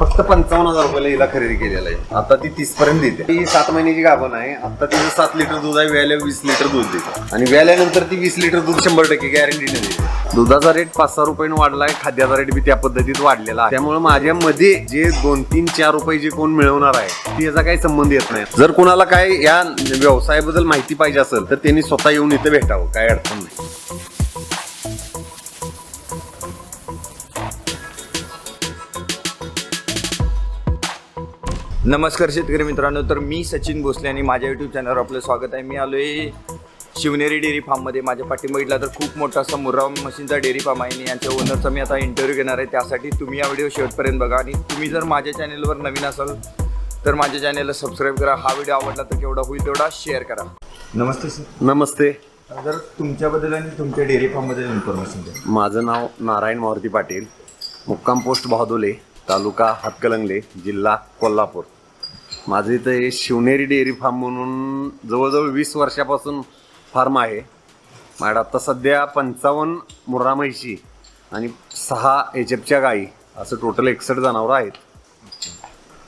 फक्त पंचावन्न हजार रुपयाला हिला खरेदी केलेला आहे. आता ती तीस पर्यंत देते. ही सात महिन्याची गाभण आहे. आता तिचं सात लिटर दूध आहे व्यायला वीस लिटर दूध देते. आणि व्याल्यानंतर ती वीस लिटर दूध शंभर टक्के गॅरंटीने देते. दुधाचा रेट पाच सहा रुपयाने आहे खाद्याचा रेट बी त्या पद्धतीत वाढलेला आहे. त्यामुळे माझ्या मध्ये जे दोन तीन चार रुपये जे कोण मिळवणार आहे ती याचा काही संबंध येत नाही. जर कोणाला काय या व्यवसायाबद्दल माहिती पाहिजे असेल तर त्यांनी स्वतः येऊन इथे भेटावं. काय अडचण नाही. नमस्कार शेतकरी मित्रांनो तर मी सचिन भोसले आणि माझ्या यूट्यूब चॅनलवर आपलं स्वागत आहे. मी आलो आहे शिवनेरी डेअरी फार्ममध्ये माझ्या पाठी बघितला तर खूप मोठा असा मुर्रा मशीनचा डेअरी फार्म आहे आणि यांच्या ओनरचा मी आता इंटरव्ह्यू घेणार आहे. त्यासाठी तुम्ही हा व्हिडिओ शेवटपर्यंत बघा. आणि तुम्ही जर माझ्या चॅनलवर नवीन असाल तर माझ्या चॅनलला सबस्क्राईब करा. हा व्हिडिओ आवडला तर केवढा होईल तेवढा शेअर करा. नमस्ते सर नमस्ते. जर तुमच्याबद्दल आणि तुमच्या डेअरी फार्मबद्दल इन्फॉर्मेशन द्या. माझं नाव नारायण मारुती पाटील मुक्काम पोस्ट बहादोले तालुका हातकलंगले जिल्हा कोल्हापूर. माझं इथं हे शिवनेरी डेअरी फार्म म्हणून जवळजवळ वीस वर्षापासून फार्म आहे. माझ्या आता सध्या पंचावन्न मुर्रा म्हैशी आणि सहा एच एफच्या गाई असं टोटल एकसष्ट जनावरं आहेत.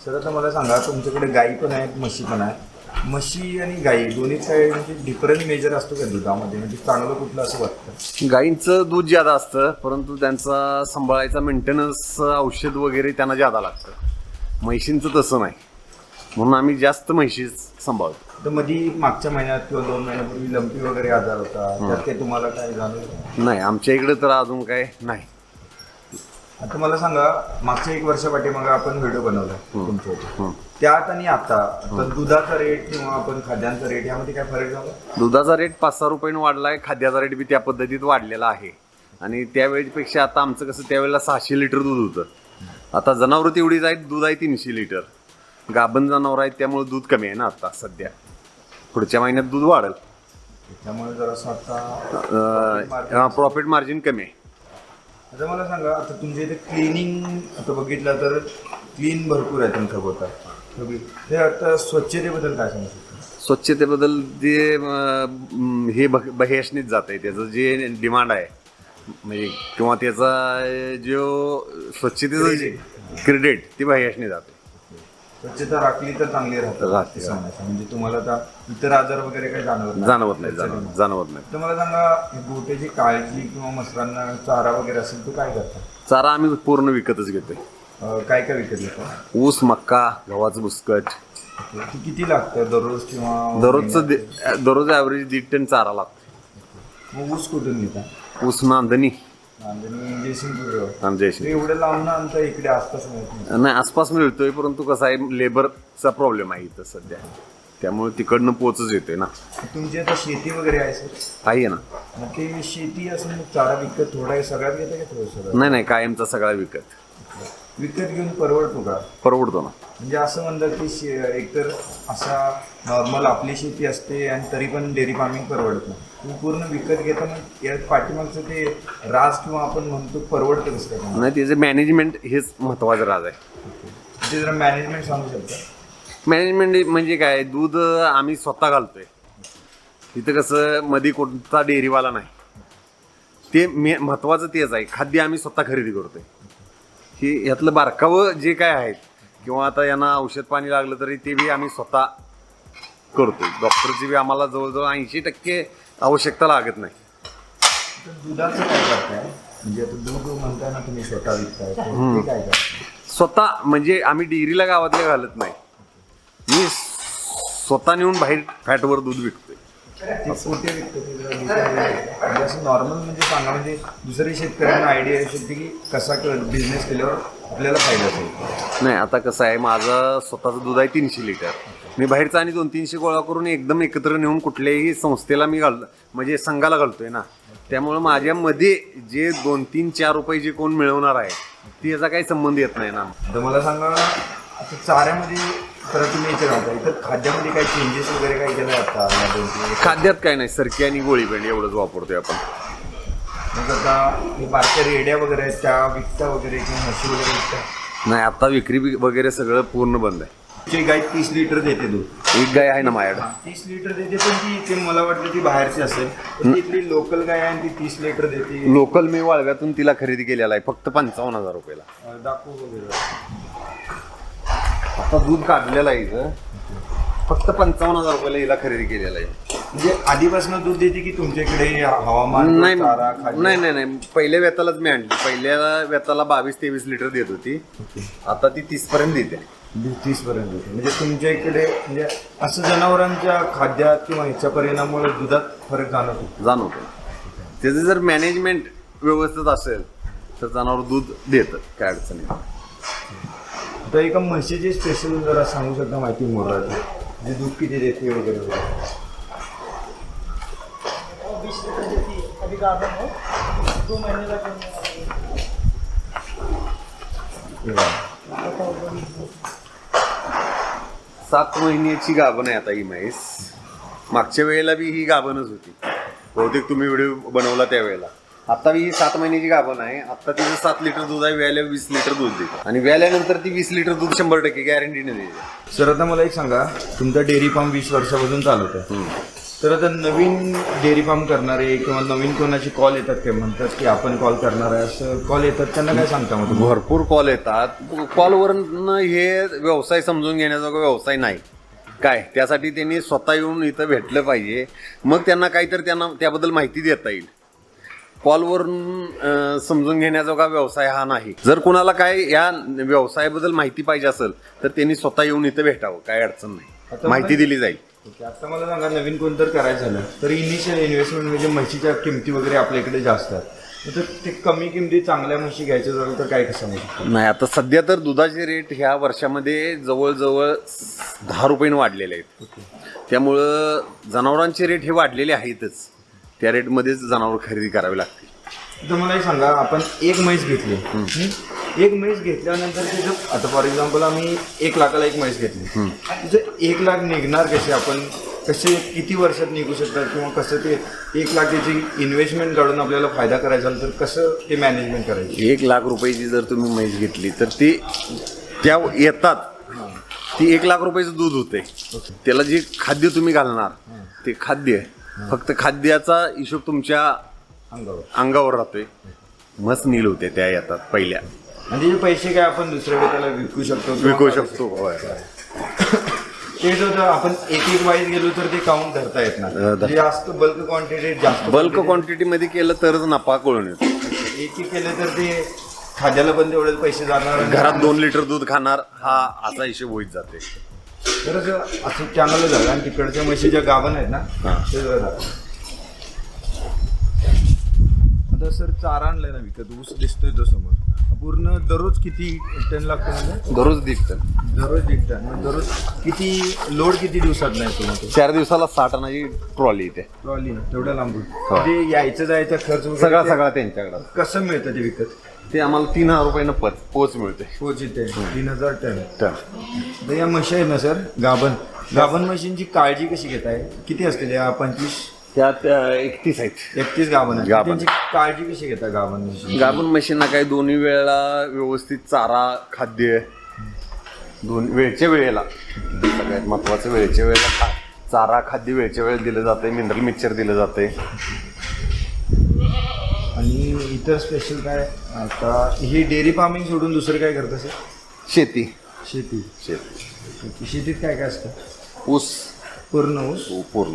सर आता मला सांगा तुमच्याकडे गाई पण आहेत म्हशी पण आहेत. म्हशी आणि गाई दोन्ही म्हणजे डिफरंट मेजर असतो का दुधामध्ये? म्हणजे चांगलं कुठलं असं वाटतं? गाईंचं दूध ज्यादा असतं परंतु त्यांचा सांभाळायचा मेंटेनन्स औषध वगैरे त्यांना ज्यादा लागतं. म्हैशींचं तसं नाही. म्हणून आम्ही जास्त म्हैशी सांभाळतो. तर मध्ये मागच्या महिन्यात किंवा दोन महिन्यापूर्वी लंपी वगैरे आजार होता. त्यात काही तुम्हाला काय झालं? नाही आमच्या इकडे तर अजून काय नाही. आता मला सांगा मागच्या एक वर्षापाठी मग आपण व्हिडिओ बनवला तुमच्या. त्यात आणि आता तर दुधाचा रेट किंवा आपण खाद्यांचा रेट यामध्ये काय फरक झाला? दुधाचा रेट पाच सहा रुपयाने वाढलाय खाद्याचा रेट बी त्या पद्धतीत वाढलेला आहे. आणि त्यावेळेपेक्षा आता आमचं कसं त्यावेळेला सहाशे लिटर दूध होतं. आता जनावरं तेवढीच आहेत दूध आहे तीनशे लिटर. गाभण जनावर आहेत त्यामुळे दूध कमी आहे ना आता सध्या. पुढच्या महिन्यात दूध वाढेल. त्यामुळे आता प्रॉफिट मार्जिन कमी आहे. आता मला सांगा आता तुमच्या इथे क्लिनिंग आता बघितलं तर क्लीन भरपूर आहे तुमचा गोटा ते आता स्वच्छतेबद्दल काय सांगू शकता? स्वच्छतेबद्दल जे अं, हे बह- बहेशनीच जात आहे त्याचं जे डिमांड आहे म्हणजे किंवा त्याचा जो स्वच्छतेचं जे क्रेडिट ते बहेशने जाते. स्वच्छता राखली तर चांगली राहतात राहते. म्हणजे तुम्हाला आता इतर आजार वगैरे काही जाणवत नाही. जाणवत नाही जाणवत जाणवत नाही. तर मला सांगा हे गोट्याची काळजी किंवा मसरांना चारा वगैरे असेल तो काय करता? चारा आम्ही पूर्ण विकतच घेतोय. अं, काय काय विकत घेता? ऊस मक्का गव्हाचं बुसकट. ते किती लागतं दररोज किंवा दररोजचं दे- दररोज ॲव्हरेज दीड टन चारा लागतो मग ऊस कुठून घेता? ऊस नांदणी. आणि एवढं लावून आमच्या इकडे आसपास नाही आसपास मिळतोय परंतु कसं आहे लेबरचा प्रॉब्लेम आहे इथं सध्या. त्यामुळे तिकडनं पोचच येतोय ना. तुमची आता शेती वगैरे आहे सर? आहे ना. ते शेती असं मग चारा विकत थोडा सगळ्यात घेता का नाही नाही कायमचा सगळा विकत. विकत घेऊन परवडतो का? परवडतो ना. म्हणजे असं म्हणतात की शे एकतर असा नॉर्मल आपली शेती असते आणि तरी पण डेअरी फार्मिंग परवडत नाही. तुम्ही पूर्ण विकत घेता मग या पाठीमागचं ते राज किंवा आपण म्हणतो परवडतं कसं काय? तुम्हाला? नाही त्याचे मॅनेजमेंट हेच महत्वाचं राज आहे. ते जरा मॅनेजमेंट सांगू शकता? मॅनेजमेंट म्हणजे काय? दूध आम्ही स्वतः घालतोय. इथं कसं मध्ये कोणता डेअरीवाला नाही. ते मे महत्वाचं तेच आहे. खाद्य आम्ही स्वतः खरेदी करतोय. हे यातलं बारकावं जे काय आहेत किंवा आता यांना औषध पाणी लागलं तरी ते बी आम्ही स्वतः करतोय डॉक्टरची बी आम्हाला जवळजवळ ऐंशी टक्के आवश्यकता लागत नाही. तर दुधाचं काय करताय? म्हणजे आता दूध म्हणताय ना तुम्ही स्वतः विकताय तर ते काय करताय? स्वतः म्हणजे आम्ही डेअरीला गावातल्या घालत नाही. मी स्वतः नेऊन बाहेर फॅटवर दूध विकतोय. ते कुठे विकतं ते जरा detail मध्ये विकतं. असं नॉर्मल म्हणजे सांगा म्हणजे दुसऱ्या शेतकऱ्यांना आयडिया येऊ शकते की कसा बिझनेस केल्यावर आपल्याला फायदा होईल. नाही आता कसं आहे माझं स्वतःचं दूध आहे तीनशे लिटर. मी बाहेरचं आणि दोन तीनशे गोळा करून एकदम एकत्र नेऊन कुठल्याही संस्थेला मी घाल म्हणजे संघाला घालतोय ना. त्यामुळं माझ्यामध्ये जे दोन तीन चार रुपये जे कोण मिळवणार आहे ती याचा काही संबंध येत नाही ना. तर मला सांगा चाऱ्यामध्ये तर तुम्ही इथे राहता. इथं खाद्यामध्ये काही चेंजेस वगैरे काही केलं आता? खाद्यात काय नाही सरकी आणि गोळीबेंड एवढंच वापरतोय आपण. मग आता हे बारक्या रेड्या वगैरे आहेत त्या विकता वगैरे किंवा म्हशी वगैरे विकता? नाही आता विक्री बी- वगैरे सगळं पूर्ण बंद आहे. ती गाय तीस लिटर देते दूध. एक गाय आहे ना माझ्याकडे. तीस लिटर देते पण ती ते मला वाटलं ती बाहेरची असेल. पण ती इथली लोकल गाय आहे आणि ती तीस लिटर देते. लोकल मी वाळव्यातून तिला खरेदी केलेला आहे फक्त पंचावन्न हजार रुपयाला. अं, दाखवू वगैरे. आता दूध काढलेलं आहे इथं. फक्त पंचावन्न हजार रुपयाला हिला खरेदी केलेला आहे. म्हणजे आधीपासून दूध देते की तुमच्या इकडे हवामान नाही चारा, खाद्य? नाही नाही नाही. पहिल्या व्यतालाच मी आणली. पहिल्या व्यताला बावीस तेवीस लिटर देत होती. आता ती तीस पर्यंत देते. तीस पर्यंत होते म्हणजे तुमच्या इकडे म्हणजे असं जनावरांच्या खाद्यात किंवा ह्याच्या परिणामामुळे दुधात फरक जाणवतो? जाणवतो. त्याचं जर मॅनेजमेंट व्यवस्थित असेल तर जनावर दूध देतं काय अडचण नाही. तर एका म्हशीची स्पेशल जरा सांगू शकता माहिती मोराची जे दूध किती देते वगैरे. वगैरे बीस देती है अभी दो महीने का सात महिन्याची गाभण आहे आता ही म्हैस. मागच्या वेळेला बी ही गाभणच होती. बहुतेक तुम्ही व्हिडिओ बनवला त्यावेळेला. आता ही सात महिन्याची गाभण आहे. आता तिचं सात लिटर दूध आहे व्यायला वीस लिटर दूध देते. आणि व्याल्यानंतर ती वीस लिटर दूध शंभर टक्के गॅरंटीने देते. सर आता मला एक सांगा तुमचा डेअरी फार्म वीस वर्षापासून चालवत आहे तर आता नवीन डेअरी फार्म करणारे किंवा नवीन कोणाचे कॉल येतात ते म्हणतात की आपण कॉल करणार आहे असं कॉल येतात त्यांना काय सांगता मग? भरपूर कॉल येतात. कॉलवरनं हे व्यवसाय समजून घेण्याचा व्यवसाय नाही. काय? त्यासाठी त्यांनी स्वतः येऊन इथं भेटलं पाहिजे. मग त्यांना काहीतरी त्यांना त्याबद्दल माहिती देता येईल. कॉलवरून समजून घेण्याचा का व्यवसाय हा नाही. जर कुणाला काय या व्यवसायाबद्दल माहिती पाहिजे असेल तर त्यांनी स्वतः येऊन इथं भेटावं काय अडचण नाही. माहिती दिली जाईल. आता मला सांगा नवीन कोणतं करायचं झालं तर इनिशियल इन्व्हेस्टमेंट म्हणजे म्हशीच्या किमती वगैरे आपल्या इकडे जास्त आहेत. तर ते कमी किमतीत चांगल्या म्हशी घ्यायचं झालं तर काय कसं नाही आता सध्या तर दुधाचे रेट ह्या वर्षामध्ये जवळजवळ दहा रुपयाने वाढलेले आहेत. त्यामुळं जनावरांचे रेट हे वाढलेले आहेतच. त्या रेटमध्येच जनावर खरेदी करावी लागते. तर मला एक सांगा आपण एक म्हैस घेतली. हं? एक म्हैस घेतल्यानंतर तिचं आता फॉर एक्झाम्पल आम्ही एक लाखाला एक म्हैस घेतली. तिचं एक लाख निघणार कसे आपण कसे किती वर्षात निघू शकतात किंवा कसं ते एक लाख त्याची इन्व्हेस्टमेंट काढून आपल्याला फायदा करायचा झाला तर कसं ते मॅनेजमेंट करायचं? एक लाख रुपयाची जर तुम्ही म्हैस घेतली तर ती त्या येतात. ती एक लाख रुपयाचं दूध होते त्याला जे खाद्य तुम्ही घालणार ते खाद्य फक्त खाद्याचा हिशोब तुमच्या अंगावर अंगावर राहतोय. मस्त नील होते त्या येतात पहिल्या. आणि त्याचे पैसे काय आपण दुसऱ्याकडे त्याला विकू शकतो किंवा विकू शकतो होय. ते जर आपण एक एक वाईज गेलो तर ते काउंट धरता येत अ, नाही जास्त बल्क क्वांटिटी जास्त बल्क quantity- क्वांटिटीमध्ये केलं तरच नफा कळून येतो. एक एक केलं तर ते खाद्याला पण तेवढेच पैसे जाणार आणि घरात दोन लिटर दूध खाणार हा असा हिशोब होईत जाते तर असं चांगलं झालं. आणि तिकडच्या म्हशीच्या गाभण आहेत ना हा. ते जरा झालं. आता सर चारा आणलाय ना विकत ऊस दिसतोय तो समोर. पूर्ण दररोज किती टन लागतो म्हणजे? दररोज दिसतं दररोज दीड टन. मग दररोज किती लोड किती दिवसात नाही तुम्हाला चार दिवसाला साठ आणाची ट्रॉली येते ट्रॉली तेवढ्या लांबून. हो. ते यायचं जायचं खर्च वगैरे सगळा ते सगळा त्यांच्याकडं. कसं मिळतं ते विकत? ते आम्हाला तीन हजार रुपयानं पोच पोच मिळते. पोचित तीन हजार टन. तर तर या म्हशी आहेत ना सर? गाभण. गाभण म्हशींची काळजी कशी घेताय? किती असतील या पंचवीस? त्यात एकतीस आहेत. एकतीस गाभण आहेत. गाभण. त्यांची काळजी कशी घेता गाभण म्हशी गाभण म्हशींना काय दोन्ही वेळेला व्यवस्थित चारा खाद्य दोन वेळच्या वेळेला. सगळ्यात महत्वाचं वेळच्या वेळेला खा चारा खाद्य वेळच्या वेळेला दिलं जाते मिनरल मिक्सचर दिलं जाते आणि इतर स्पेशल काय? आता ही डेअरी फार्मिंग सोडून दुसरं काय करतं सर? शेती. शेती. शेती. शेतीत काय काय असतं? ऊस. पूर्ण ऊस? पूर्ण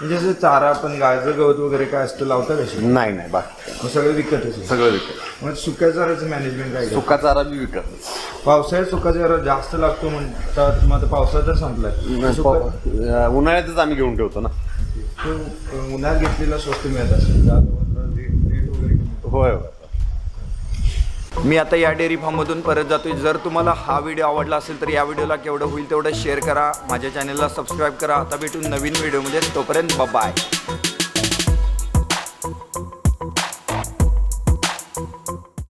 म्हणजे असं चारा आपण गाजर गवत वगैरे काय असतं लावता कशी नाही नाही बाकी मग सगळं विकत असेल सगळं विकत मग सुक्या चाऱ्याचं मॅनेजमेंट काय करतं? सुका चारा बी विकत पावसाळ्यात सुका चारा जास्त लागतो म्हणतात मग आता पावसाळा तर संपलाय सुका उन्हाळ्यातच आम्ही घेऊन ठेवतो ना. तो उन्हाळ्यात घेतलेला स्वस्त मिळत असेल जास्त रेट रेट वगैरे कमी. होय होय. मी आता या डेअरी फार्ममधून परत जातोय. जर तुम्हाला हा व्हिडिओ आवडला असेल तर या व्हिडिओला केवढं होईल तेवढं शेअर करा. माझ्या चॅनलला सबस्क्राईब करा. आता भेटून नवीन व्हिडिओमध्ये. तोपर्यंत बाय